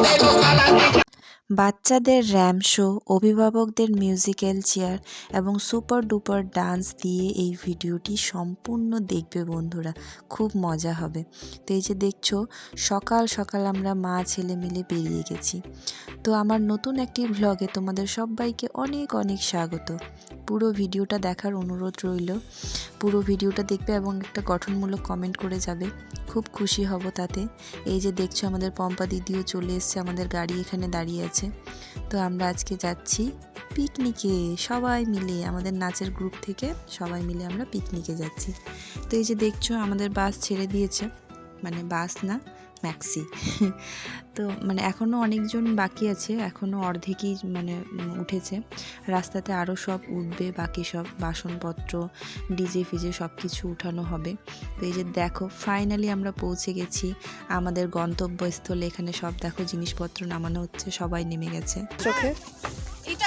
Let's go. বাচ্চাদের ramp show, অভিভাবকদের musical chair এবং সুপার ডুপার ডান্স দিয়ে এই ভিডিওটি সম্পূর্ণ দেখবে বন্ধুরা। খুব মজা হবে। তো এই যে দেখছ, সকাল সকাল আমরা মা, ছেলে মিলে বেরিয়ে গেছি। তো আমার নতুন একটি ভ্লগে তোমাদের সবাইকে অনেক অনেক স্বাগত। পুরো ভিডিওটা দেখার অনুরোধ রইল। পুরো ভিডিওটা দেখবে এবং একটা গঠনমূলক কমেন্ট করে যাবে। খুব খুশি হব তাতে। এই যে দেখছ, আমাদের পম্পা দিদিও চলে এসছে, আমাদের গাড়ি এখানে দাঁড়িয়ে আছে। তো আমরা আজকে যাচ্ছি পিকনিকে। সবাই মিলে, আমাদের নাচের গ্রুপ থেকে সবাই মিলে আমরা পিকনিকে যাচ্ছি। তো এই যে দেখছ, আমাদের বাস ছেড়ে দিয়েছে। মানে বাস না ম্যাক্সি তো মানে এখনও অনেকজন বাকি আছে এখনও অর্ধেকই মানে উঠেছে। রাস্তাতে আরও সব উঠবে বাকি সব বাসনপত্র ডিজে ফিজে সব কিছু উঠানো হবে। তো এই যে দেখো ফাইনালি আমরা পৌঁছে গেছি। আমাদের গন্তব্যস্থলে এখানে সব দেখো জিনিসপত্র নামানো হচ্ছে সবাই নেমে গেছে। চোখে? এটা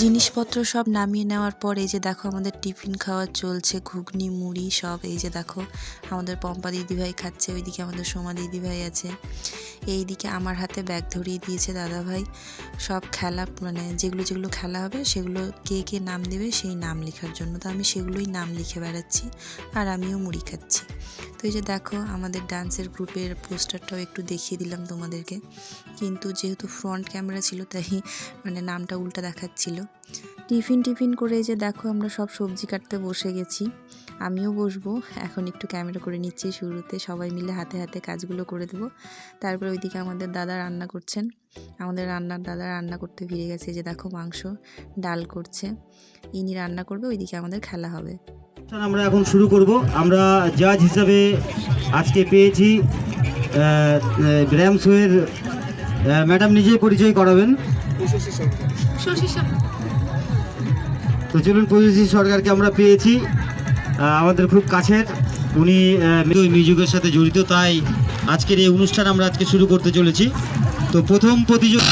জিনিসপত্র সব নামিয়ে নেওয়ার পর এই যে দেখো আমাদের টিফিন খাওয়া চলছে, ঘুগনি, মুড়ি সব এই যে দেখো আমাদের পম্পা দিদিভাই খাচ্ছে, ওইদিকে আমাদের সোমা দিদিভাই আছে। এইদিকে আমার হাতে ব্যাগ ধরিয়ে দিয়েছে দাদা ভাই সব খেলা মানে যেগুলো যেগুলো খেলা হবে সেগুলো কে কে নাম দেবে সেই নাম লেখার জন্য। তো আমি সেগুলোই নাম লিখে বেড়াচ্ছি আর আমিও মুড়ি খাচ্ছি। তো এই যে দেখো আমাদের ডান্সের গ্রুপের পোস্টারটাও একটু দেখিয়ে দিলাম তোমাদেরকে। কিন্তু যেহেতু ফ্রন্ট ক্যামেরা ছিল তাই মানে নামটা উল্টা দেখাচ্ছিল। টিফিন টিফিন করে যে দেখো আমরা সব সবজি কাটতে বসে গেছি। আমিও বসবো, এখন একটু ক্যামেরা করে নিচ্ছি শুরুতে, সবাই মিলে হাতে হাতে কাজগুলো করে দেবো। তারপর ওইদিকে আমাদের দাদা রান্না করছেন। আমাদের রান্নার দাদা রান্না করতে ফিরে গেছে যে দেখো মাংস, ডাল করছে। ইনি রান্না করবে, ওইদিকে আমাদের খেলা হবে। আমরা এখন শুরু করব। আমরা জাজ হিসাবে আজকে পেয়েছি র্যাম শোয়ের ম্যাডাম নিজেই পরিচয় করাবেন। তো চলুন প্রযুক্তি সরকারকে আমরা পেয়েছি আমাদের খুব কাছের। উনি মিউজিকের সাথে জড়িত, তাই আজকের এই অনুষ্ঠান আমরা আজকে শুরু করতে চলেছি। তো প্রথম প্রতিযোগী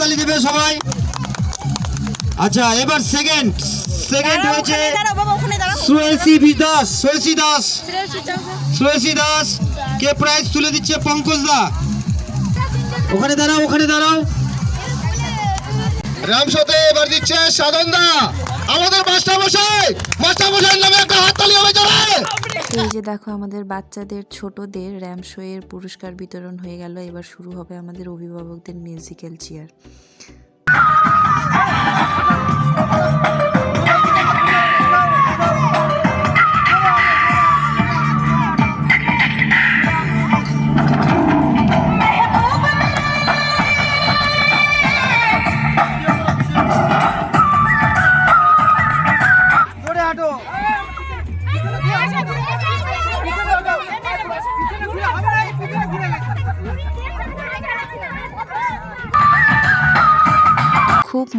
হাততালি দেবে সবাই। আচ্ছা এবার সেকেন্ড সেকেন্ড হয়েছে বি দাস। শ্রেয়সী দাস শ্রেয়সী দাস কে প্রাইজ তুলে দিচ্ছে? পঙ্কজ দা। ওখানে দাঁড়াও ওখানে দাঁড়াও। রামসতে এবার দিচ্ছে সাধন দা। আমাদের মাস্টার মশাই মাস্টার মশাইয়ের নামে একটা হাততালি হবে চলে তো এই যে দেখো আমাদের বাচ্চাদের, ছোটদের র্যাম শো এর পুরস্কার বিতরণ হয়ে গেল, এবার শুরু হবে আমাদের অভিভাবকদের মিউজিক্যাল চেয়ার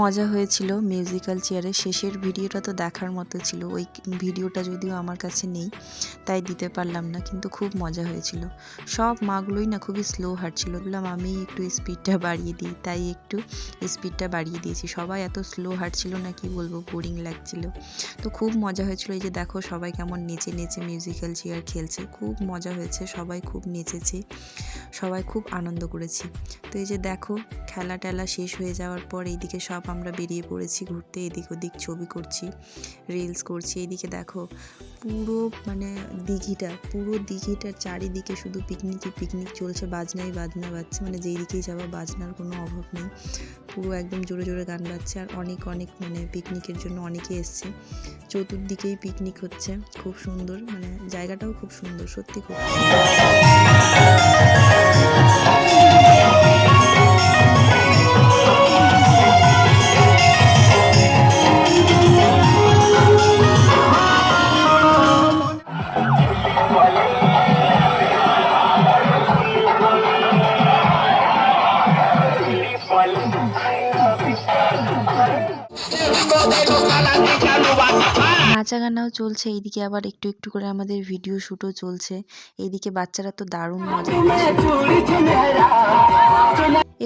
মজা হয়েছিল মিউজিক্যাল চেয়ারের শেষের ভিডিওটা তো দেখার মতো ছিল। ওই ভিডিওটা যদিও আমার কাছে নেই, তাই দিতে পারলাম না, কিন্তু খুব মজা হয়েছিল। সব মাগুলোই না খুবই স্লো হাঁটছিল। বললাম, আমি একটু স্পিডটা বাড়িয়ে দিই। তাই একটু স্পিডটা বাড়িয়ে দিয়েছি। সবাই এত স্লো হাঁটছিল না, কি বলব বোরিং লাগছিল। তো খুব মজা হয়েছিল। এই যে দেখো, সবাই কেমন নেচে নেচে মিউজিক্যাল চেয়ার খেলছে। খুব মজা হয়েছে, সবাই খুব নেচেছে, সবাই খুব আনন্দ করেছি। তো এই যে দেখো খেলা টেলা শেষ হয়ে যাওয়ার পর এইদিকে সব আমরা বেরিয়ে পড়েছি ঘুরতে, এদিক ওদিক ছবি করছি রিলস করছি, এদিকে দেখো পুরো মানে দিঘিটা, পুরো দিঘিটার চারিদিকে শুধু পিকনিকই পিকনিক চলছে, বাজনাই বাজনা বাজছে মানে যেই দিকেই যাওয়া বাজনার কোনো অভাব নেই পুরো একদম জোরে জোরে গান বাজছে আর অনেক অনেক মানে পিকনিকের জন্য অনেকে এসছে চতুর্দিকেই পিকনিক হচ্ছে, খুব সুন্দর মানে জায়গাটাও খুব সুন্দর, সত্যি খুব সুন্দর। নাচা গানাও চলছে এইদিকে আবার একটু একটু করে আমাদের ভিডিও শ্যুটও চলছে। এইদিকে বাচ্চারা তো দারুণ মজা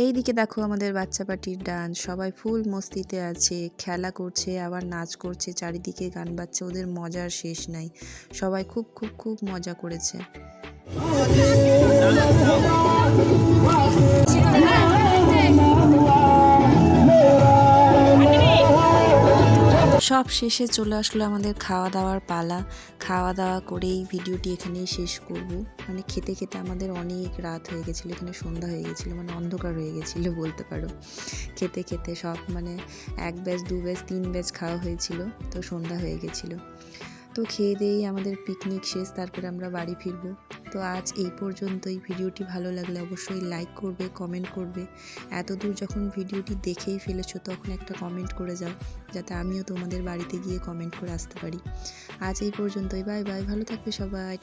এইদিকে দেখো আমাদের বাচ্চা পার্টির ডান্স সবাই ফুল মস্তিতে আছে খেলা করছে আবার নাচ করছে চারিদিকে গান বাজছে ওদের মজার শেষ নাই। সবাই খুব খুব খুব মজা করেছে। সব শেষে চলে আসলো আমাদের খাওয়া দাওয়ার পালা। খাওয়া দাওয়া করেই ভিডিওটি এখানেই শেষ করব। মানে খেতে খেতে আমাদের অনেক রাত হয়ে গেছিল, এখানে সন্ধ্যা হয়ে গেছিল মানে অন্ধকার হয়ে গেছিল বলতে পারো। খেতে খেতে সব মানে এক ব্যাচ, দু ব্যাচ, তিন ব্যাচ খাওয়া হয়েছিল, তো সন্ধ্যা হয়ে গেছিল। তো খেয়ে দিয়েই আমাদের পিকনিক শেষ, তারপরে আমরা বাড়ি ফিরবো। তো আজ এই পর্যন্তই। ভিডিওটি ভালো লাগলে অবশ্যই লাইক করবে কমেন্ট করবে। এত দূর যখন ভিডিওটি দেখেই ফেলেছো, তখন একটা কমেন্ট করে যাও, যাতে আমিও তোমাদের বাড়িতে গিয়ে কমেন্ট করে আসতে পারি। আজ এই পর্যন্তই। বাই বাই ভালো থাকবে সবাই।